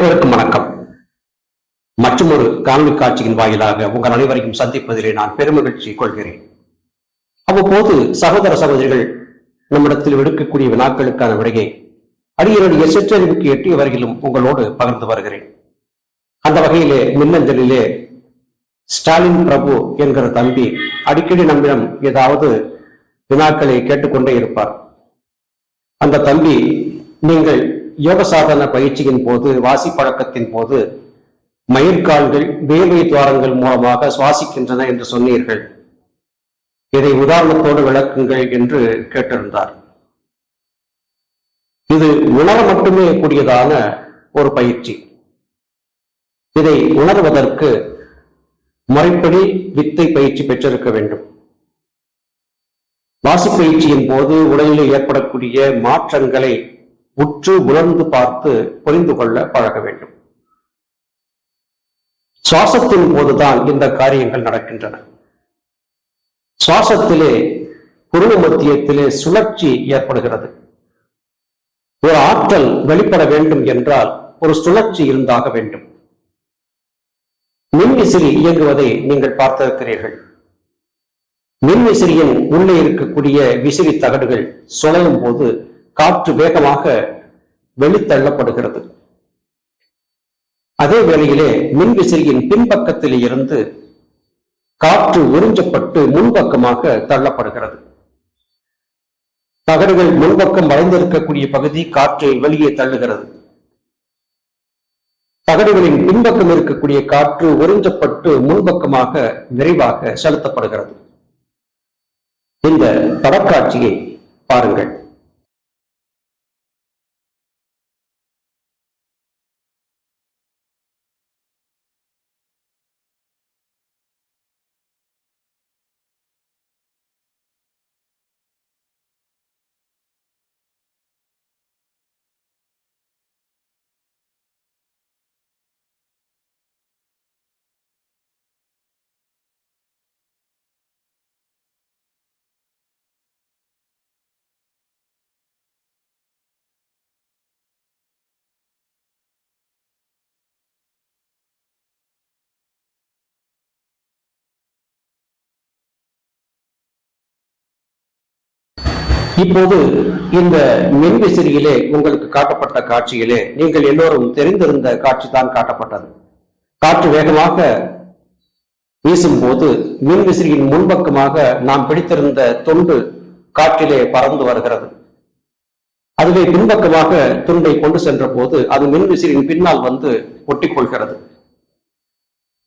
அனைவருக்கும் வணக்கம். மற்றும் ஒரு காணொலி காட்சியின் வாயிலாக உங்கள் அனைவரையும் சந்திப்பதிலே நான் பெருமகிழ்ச்சி கொள்கிறேன். அவ்வப்போது சகோதர சகோதரிகள் நம்மிடத்தில் விடுக்கக்கூடிய வினாக்களுக்கான விடையை அடியனுடைய சிற்றறிவுக்கு எட்டிய வரையிலும் உங்களோடு பகிர்ந்து வருகிறேன். அந்த வகையிலே மின்னஞ்சலிலே ஸ்டாலின் பிரபு என்கிற தம்பி அடிக்கடி நம்மிடம் ஏதாவது வினாக்களை கேட்டுக்கொண்டே இருப்பார். அந்த தம்பி நீங்கள் யோக சாதன பயிற்சியின் போது வாசி பழக்கத்தின் போது மயிர்கால்கள் வேர்வை துவாரங்கள் மூலமாக சுவாசிக்கின்றன என்று சொன்னீர்கள். இதை உதாரணத்தோடு விளக்குங்கள் என்று கேட்டிருந்தார். இது உணர மட்டுமே கூடியதான ஒரு பயிற்சி. இதை உணர்வதற்கு முறைப்படி வித்தை பயிற்சி பெற்றிருக்க வேண்டும். வாசி பயிற்சியின் போது உடலில் ஏற்படக்கூடிய மாற்றங்களை உற்று உணர்ந்து பார்த்து புரிந்து கொள்ள பழக வேண்டும். சுவாசத்தின் போதுதான் இந்த காரியங்கள் நடக்கின்றன. சுவாசத்திலே புருவ மத்தியத்திலே சுழற்சி ஏற்படுகிறது. ஒரு ஆற்றல் வெளிப்பட வேண்டும் என்றால் ஒரு சுழற்சி இருந்தாக வேண்டும். மின்விசிறி இயங்குவதை நீங்கள் பார்த்திருக்கிறீர்கள். மின்விசிறியின் உள்ளே இருக்கக்கூடிய விசிறி தகடுகள் சுழலும் போது காற்று வேகமாக வெளித்தள்ளப்படுகிறது. அதே வேளையிலே மின்விசிறியின் பின்பக்கத்தில் இருந்து காற்று உறிஞ்சப்பட்டு முன்பக்கமாக தள்ளப்படுகிறது. தகடுகள் முன்பக்கம் வளைந்திருக்கக்கூடிய பகுதி காற்றை வெளியே தள்ளுகிறது. தகடுகளின் பின்பக்கம் இருக்கக்கூடிய காற்று உறிஞ்சப்பட்டு முன்பக்கமாக விரைவாக செலுத்தப்படுகிறது. இந்த படக்காட்சியை பாருங்கள். இப்போது இந்த மின்விசிறியிலே உங்களுக்கு காட்டப்பட்ட காட்சியிலே நீங்கள் எல்லோரும் தெரிந்திருந்த காட்சி தான் காட்டப்பட்டது. காற்று வேகமாக வீசும் போது மின்விசிறியின் முன்பக்கமாக நாம் பிடித்திருந்த தொண்டு காற்றிலே பறந்து வருகிறது. அதுவே பின்பக்கமாக துண்டை கொண்டு சென்ற போது அது மின்விசிறியின் பின்னால் வந்து ஒட்டிக்கொள்கிறது.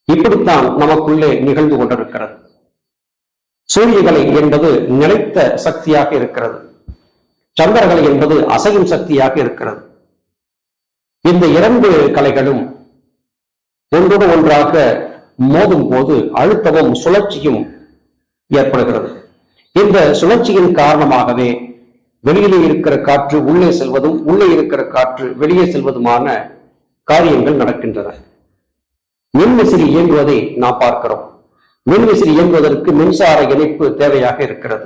இப்படித்தான் நமக்குள்ளே நிகழ்ந்து கொண்டிருக்கிறது. சூரியகலை என்பது நிலைத்த சக்தியாக இருக்கிறது. சந்திரகலை என்பது அசையும் சக்தியாக இருக்கிறது. இந்த இரண்டு கலைகளும் ஒன்றோடு ஒன்றாக மோதும் போது அழுத்தமும் சுழற்சியும் ஏற்படுகிறது. இந்த சுழற்சியின் காரணமாகவே வெளியிலே இருக்கிற காற்று உள்ளே செல்வதும் உள்ளே இருக்கிற காற்று வெளியே செல்வதுமான காரியங்கள் நடக்கின்றன. மின்விசிறி இயங்குவதை நாம் பார்க்கிறோம். மின்விசிறி இயங்குவதற்கு மின்சார இணைப்பு தேவையாக இருக்கிறது.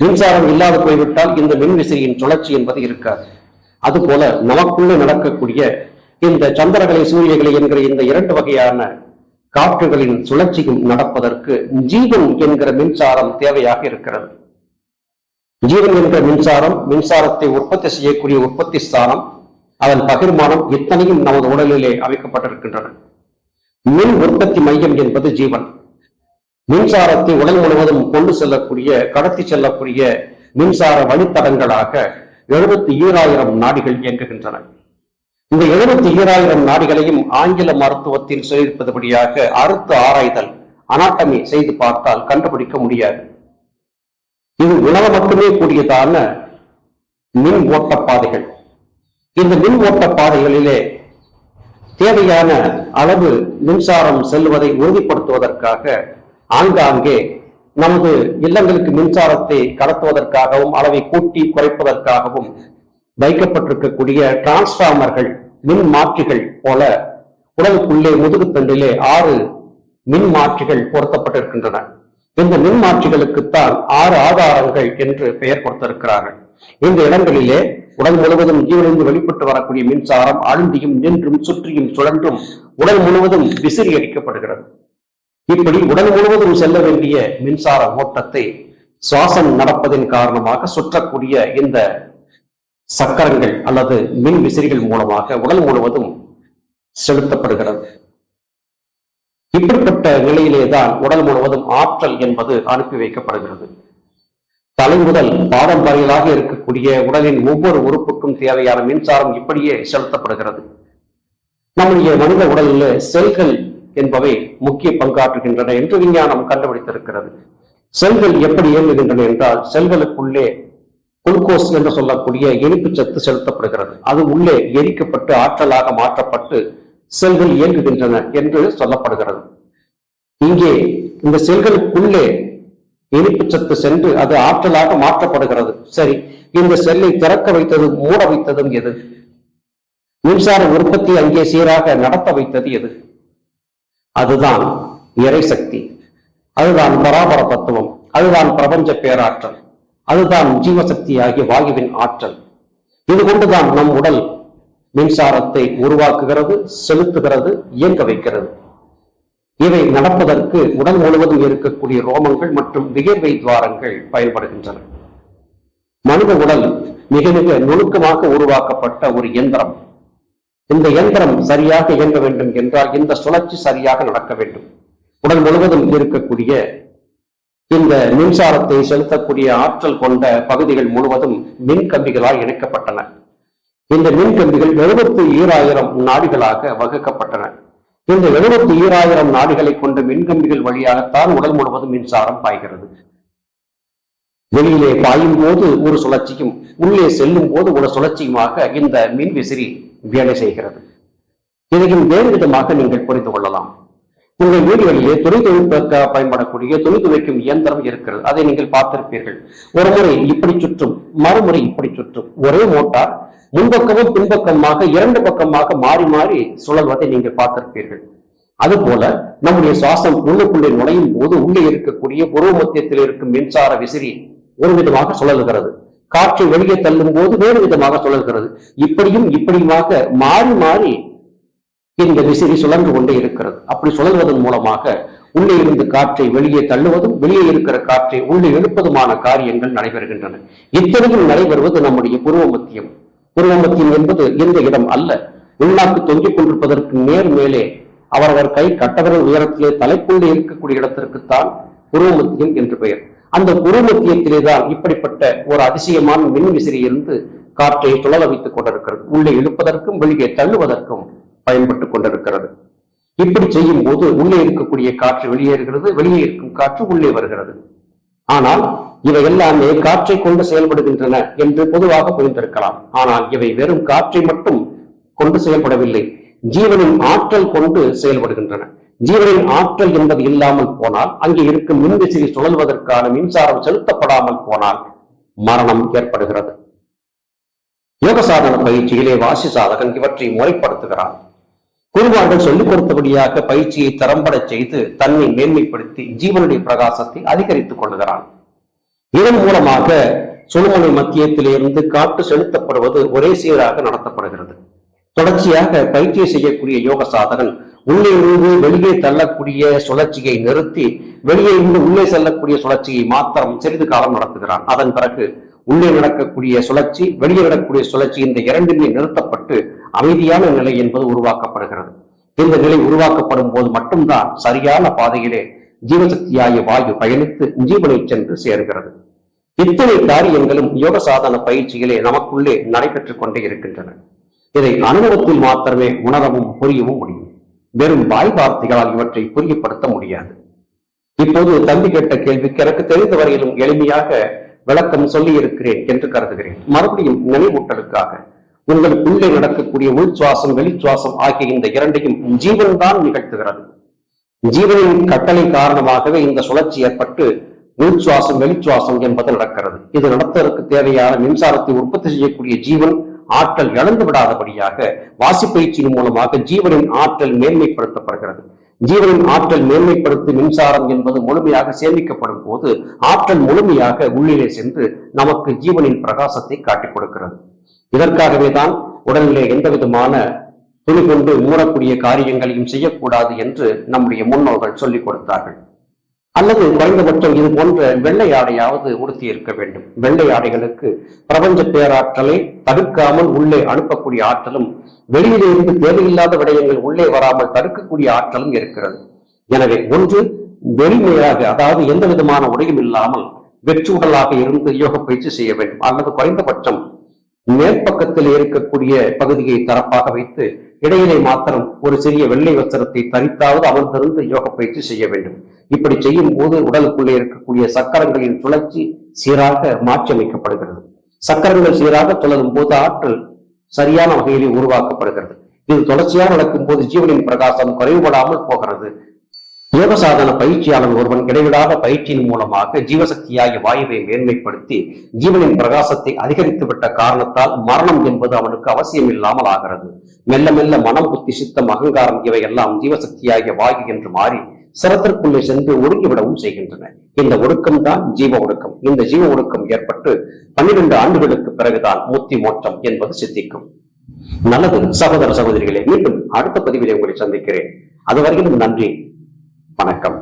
மின்சாரம் இல்லாது போய்விட்டால் இந்த மின்விசிறியின் சுழற்சி என்பது இருக்காது. அதுபோல நமக்குள்ளே நடக்கக்கூடிய இந்த சந்திரகலை சூரியகலை என்கிற இந்த இரண்டு வகையான காற்றுகளின் சுழற்சியும் நடப்பதற்கு ஜீவன் என்கிற மின்சாரம் தேவையாக இருக்கிறது. ஜீவன் என்கிற மின்சாரம் மின்சாரத்தை உற்பத்தி செய்யக்கூடிய உற்பத்தி ஸ்தானம் அதன் பகிர்மானம் இத்தனையும் நமது உடலிலே அமைக்கப்பட்டிருக்கின்றன. மின் உற்பத்தி மையம் என்பது ஜீவன். மின்சாரத்தை உடல் முழுவதும் கொண்டு செல்லக்கூடிய கடத்தி செல்லக்கூடிய மின்சார வழித்தடங்களாக எழுபத்தி ஈராயிரம் நாடிகள் இயங்குகின்றன. இந்த எழுபத்தி ஈராயிரம் நாடிகளையும் ஆங்கில மருத்துவத்தில் சொல்லியிருப்பதுபடியாக அறுத்து ஆராய்தல் அனாட்டமி செய்து பார்த்தால் கண்டுபிடிக்க முடியாது. இது உணவு மட்டுமே கூடியதான மின் ஓட்ட பாதைகள் இந்த மின் ஓட்ட பாதைகளிலே தேவையான அளவு மின்சாரம் செல்வதை உறுதிப்படுத்துவதற்காக ஆங்காங்கே நமது இல்லங்களுக்கு மின்சாரத்தை கடத்துவதற்காகவும் அளவை கூட்டி குறைப்பதற்காகவும் வைக்கப்பட்டிருக்கக்கூடிய டிரான்ஸ்பார்மர்கள் மின் மாற்றிகள் போல உடலுக்குள்ளே முதுகுத்தண்டிலே ஆறு மின் மாற்றிகள் பொருத்தப்பட்டிருக்கின்றன. இந்த மின் மாற்றிகளுக்குத்தான் ஆறு ஆதாரங்கள் என்று பெயர் கொடுத்திருக்கிறார்கள். இந்த இடங்களிலே உடல் முழுவதும் ஜீவனிலிருந்து வெளிப்பட்டு வரக்கூடிய மின்சாரம் அழுந்தியும் நின்றும் சுற்றியும் சுழன்றும் உடல் முழுவதும் விசிறி அடிக்கப்படுகிறது. இப்படி உடல் முழுவதும் செல்ல வேண்டிய மின்சார ஓட்டத்தை சுவாசம் நடப்பதின் காரணமாக சுற்றக்கூடிய இந்த சக்கரங்கள் அல்லது மின் விசிறிகள் மூலமாக உடல் முழுவதும் செலுத்தப்படுகிறது. இப்படிப்பட்ட நிலையிலேதான் உடல் முழுவதும் ஆற்றல் என்பது அனுப்பி வைக்கப்படுகிறது. தலை முதல் பாதம் வரையிலாக இருக்கக்கூடிய உடலின் ஒவ்வொரு உறுப்புக்கும் தேவையான மின்சாரம் இப்படியே செலுத்தப்படுகிறது. நம்முடைய மனித உடலில் செல்கள் என்பவை முக்கிய பங்காற்றுகின்றன என்று விஞ்ஞானம் கண்டுபிடித்திருக்கிறது. செல்கள் எப்படி இயங்குகின்றன என்றால் செல்களுக்குள்ளே குளுக்கோஸ் என்று சொல்லக்கூடிய இனிப்பு சத்து செலுத்தப்படுகிறது. அது உள்ளே எரிக்கப்பட்டு ஆற்றலாக மாற்றப்பட்டு செல்கள் இயங்குகின்றன என்று சொல்லப்படுகிறது. இங்கே இந்த செல்களுக்குள்ளே இனிப்பு சத்து சென்று அது ஆற்றலாக மாற்றப்படுகிறது. சரி இந்த செல்லை திறக்க வைத்ததும் மூட வைத்ததும் எது? மின்சார உற்பத்தி அங்கே சீராக நடத்த வைத்தது எது? அதுதான் இறைசக்தி அதுதான் பராபர தத்துவம். அதுதான் பிரபஞ்ச பேராற்றல். அதுதான் ஜீவசக்தி ஆகிய வாயுவின் ஆற்றல். இது கொண்டுதான் நம் உடல் மின்சாரத்தை உருவாக்குகிறது செலுத்துகிறது இயங்க வைக்கிறது. இவை நடப்பதற்கு உடல் முழுவதும் இருக்கக்கூடிய ரோமங்கள் மற்றும் வியர்வை துவாரங்கள் பயன்படுகின்றன. மனித உடல் மிக மிக நுணுக்கமாக உருவாக்கப்பட்ட ஒரு இயந்திரம். இந்த இயந்திரம் சரியாக இயங்க வேண்டும் என்றால் இந்த சுழற்சி சரியாக நடக்க வேண்டும். உடல் முழுவதும் இருக்கக்கூடிய இந்த மின்சாரத்தை செலுத்தக்கூடிய ஆற்றல் கொண்ட பகுதிகள் முழுவதும் மின் கம்பிகளால் இணைக்கப்பட்டன. இந்த மின் கம்பிகள் எழுபத்தி ஈராயிரம் நாடுகளாக வகுக்கப்பட்டன. இந்த எழுபத்தி ஈராயிரம் நாடுகளை கொண்ட மின்கம்பிகள் வழியாகத்தான் உடல் முழுவதும் மின்சாரம் பாய்கிறது. வெளியிலே பாயும் போது ஒரு சுழற்சியும் உள்ளே செல்லும் போது ஒரு சுழற்சியுமாக இந்த மின் விசிறி வேலை செய்கிறது. இதையும் வேறு விதமாக நீங்கள் புரிந்து கொள்ளலாம். உங்கள் வீடுகளிலே துணி துவைக்க பயன்படக்கூடிய துணி துவைக்கும் இயந்திரம் இருக்கிறது. அதை நீங்கள் பார்த்திருப்பீர்கள். ஒரு முறை இப்படி சுற்றும் மறுமுறை இப்படி சுற்றும். ஒரே மோட்டார் முன்பக்கமும் பின்பக்கமாக இரண்டு பக்கமாக மாறி மாறி சுழல்வதை நீங்கள் பார்த்திருப்பீர்கள். அதுபோல நம்முடைய சுவாசம் உள்ளுக்குள்ளே நுழையும் போது உள்ளே இருக்கக்கூடிய புருவ மத்தியத்தில் இருக்கும் மின்சார விசிறி ஒரு விதமாக சுழல்கிறது. காற்றை வெளியே தள்ளும் போது வேறு விதமாக சுழல்கிறது. இப்படியும் இப்படியுமாக மாறி மாறி இந்த விசிறி சுழன்று கொண்டே இருக்கிறது. அப்படி சுழல்வதன் மூலமாக உள்ளே இருந்து காற்றை வெளியே தள்ளுவதும் வெளியே இருக்கிற காற்றை உள்ளே எழுப்பதுமான காரியங்கள் நடைபெறுகின்றன. இத்தனையும் நடைபெறுவது நம்முடைய புருவ மத்தியம் மத்தியம் என்பது எந்த இடம் அல்ல. உள்நாக்கு தொங்கிக் கொண்டிருப்பதற்கு நேர் மேலே அவரவர் கை கட்டவர்கள் உயரத்திலே தலைக்குள்ளே இருக்கக்கூடிய இடத்திற்குத்தான் புருவ மத்தியம் என்று பெயர். அந்த புருவ தான் இப்படிப்பட்ட ஒரு அதிசயமான மின் இருந்து காற்றை சுழல வைத்துக் கொண்டிருக்கிறது. உள்ளே இழுப்பதற்கும் வெளியே தள்ளுவதற்கும் பயன்பட்டுக் கொண்டிருக்கிறது. இப்படி செய்யும் போது உள்ளே இருக்கக்கூடிய காற்று வெளியேறுகிறது வெளியே இருக்கும் காற்று உள்ளே வருகிறது. ஆனால் இவை எல்லாமே காற்றை கொண்டு செயல்படுகின்றன என்று பொதுவாக புரிந்திருக்கலாம். ஆனால் இவை வெறும் காற்றை மட்டும் கொண்டு செயல்படவில்லை. ஜீவனின் ஆற்றல் கொண்டு செயல்படுகின்றன. ஜீவனின் ஆற்றல் என்பது இல்லாமல் போனால் அங்கே இருக்கும் மின்விசிறி சுழல்வதற்கான மின்சாரம் செலுத்தப்படாமல் போனால் மரணம் ஏற்படுகிறது. யோக சாதன பயிற்சியிலே வாசி சாதகன் இவற்றை முறைப்படுத்துகிறான் குருவார்கள் சொல்லிக் கொடுத்தபடியாக பயிற்சியை தரம்பட செய்து தன்னை மேன்மைப்படுத்தி ஜீவனுடைய பிரகாசத்தை அதிகரித்துக் கொள்கிறான். இதன் மூலமாக சுழுமலை மத்தியத்திலிருந்து காற்று செலுத்தப்படுவது ஒரே சீராக நடத்தப்படுகிறது. தொடர்ச்சியாக பயிற்சியை செய்யக்கூடிய யோக சாதகன் உள்ளே இருந்து வெளியே தள்ளக்கூடிய சுழற்சியை நிறுத்தி வெளியே இருந்து உள்ளே செல்லக்கூடிய சுழற்சியை மாத்திரம் சிறிது காலம் நடத்துகிறான். அதன் பிறகு உள்ளே நடக்கக்கூடிய சுழற்சி வெளியே நடக்கக்கூடிய சுழற்சி இந்த இரண்டுமே நிறுத்தப்பட்டு அமைதியான நிலை என்பது உருவாக்கப்படுகிறது. இந்த நிலை உருவாக்கப்படும் போது மட்டும்தான் சரியான பாதையிலே ஜீவசக்தியாகிய வாயு பயணித்து ஜீவனை சென்று சேர்கிறது. இத்தனை காரியங்களும் யோக சாதன பயிற்சியிலே நமக்குள்ளே நடைபெற்றுக் கொண்டே இருக்கின்றன. இதை அனுபவத்தில் மாத்திரமே உணரவும் புரியவும் முடியும். வெறும் வாய் வார்த்தைகளால் இவற்றை புரியப்படுத்த முடியாது. இப்போது தம்பி கேட்ட கேள்விக்கு எனக்கு தெரிந்த வரையிலும் எளிமையாக விளக்கம் சொல்லி இருக்கிறேன் என்று கருதுகிறேன். மறுபடியும் நினைவூட்டலுக்காக உங்களுக்குள்ளே நடக்கக்கூடிய உள் சுவாசம் வெளி சுவாசம் ஆகிய இந்த இரண்டையும் ஜீவன் தான் நிகழ்த்துகிறது. ஜீவனின் கட்டளை காரணமாகவே இந்த சுழற்சி ஏற்பட்டு உள் சுவாசம் வெளிச்சுவாசம் என்பது நடக்கிறது. இது நடத்துவதற்கு தேவையான மின்சாரத்தை உற்பத்தி செய்யக்கூடிய ஜீவன் ஆற்றல் இழந்து விடாதபடியாக வாசிப்பயிற்சியின் மூலமாக ஜீவனின் ஆற்றல் மேன்மைப்படுத்தப்படுகிறது. ஜீவனின் ஆற்றல் மேன்மைப்படுத்தும் மின்சாரம் என்பது முழுமையாக சேமிக்கப்படும் போது ஆற்றல் முழுமையாக உள்ளிலே சென்று நமக்கு ஜீவனின் பிரகாசத்தை காட்டிக் கொடுக்கிறது. இதற்காகவே தான் உடலிலே எந்த விதமான துணி கொண்டு மூடக்கூடிய காரியங்களையும் செய்யக்கூடாது என்று நம்முடைய முன்னோர்கள் சொல்லிக் கொடுத்தார்கள். அல்லது குறைந்தபட்சம் இது போன்ற வெள்ளை ஆடையாவது உடுத்தி இருக்க வேண்டும். வெள்ளை ஆடைகளுக்கு பிரபஞ்ச பேராற்றலை தடுக்காமல் உள்ளே அனுப்பக்கூடிய ஆற்றலும் வெளியிலிருந்து தேவையில்லாத விடயங்கள் உள்ளே வராமல் தடுக்கக்கூடிய ஆற்றலும் இருக்கிறது. எனவே ஒன்று வெளிமையாக அதாவது எந்த விதமான உடையும் இல்லாமல் வெற்று உடலாக இருந்து யோக பயிற்சி செய்ய வேண்டும். அல்லது குறைந்தபட்சம் மேற்பக்கத்தில் இருக்கக்கூடிய பகுதியை தரப்பாக வைத்து இடையிலே மாத்திரம் ஒரு சிறிய வெள்ளை வஸ்திரத்தை தரித்தாவது அமர்ந்திருந்து யோக பயிற்சி செய்ய வேண்டும். இப்படி செய்யும் போது உடலுக்குள்ளே இருக்கக்கூடிய சக்கரங்களின் சுழற்சி சீராக மாற்றியமைக்கப்படுகிறது. சக்கரங்கள் சீராக சுழலும் போது ஆற்றல் சரியான வகையிலே உருவாக்கப்படுகிறது. இது தொடர்ச்சியாக நடக்கும் போது ஜீவனின் பிரகாசம் குறைவுபடாமல் போகிறது. யோகசாதன பயிற்சியாளர் ஒருவன் இடைவிடாத பயிற்சியின் மூலமாக ஜீவசக்தியாகிய வாயுவை மேன்மைப்படுத்தி ஜீவனின் பிரகாசத்தை அதிகரித்துவிட்ட காரணத்தால் மரணம் என்பது அவனுக்கு அவசியம் இல்லாமல் ஆகிறது. மெல்ல மெல்ல மனம் புத்தி சித்தம் அகங்காரம் இவையெல்லாம் ஜீவசக்தியாகிய வாயு என்று மாறி சிரத்திற்குள்ளே சென்று ஒடுங்கிவிடவும் செய்கின்றன. இந்த ஒடுக்கம் தான் ஜீவ ஒடுக்கம். இந்த ஜீவ ஒடுக்கம் ஏற்பட்டு பன்னிரண்டு ஆண்டுகளுக்கு பிறகுதான் முத்தி மோட்டம் என்பது சித்திக்கும். நல்லது சகோதர சகோதரிகளே மீண்டும் அடுத்த பதிவிலே உங்களை சந்திக்கிறேன். அதுவரையிலும் நன்றி. வணக்கம்.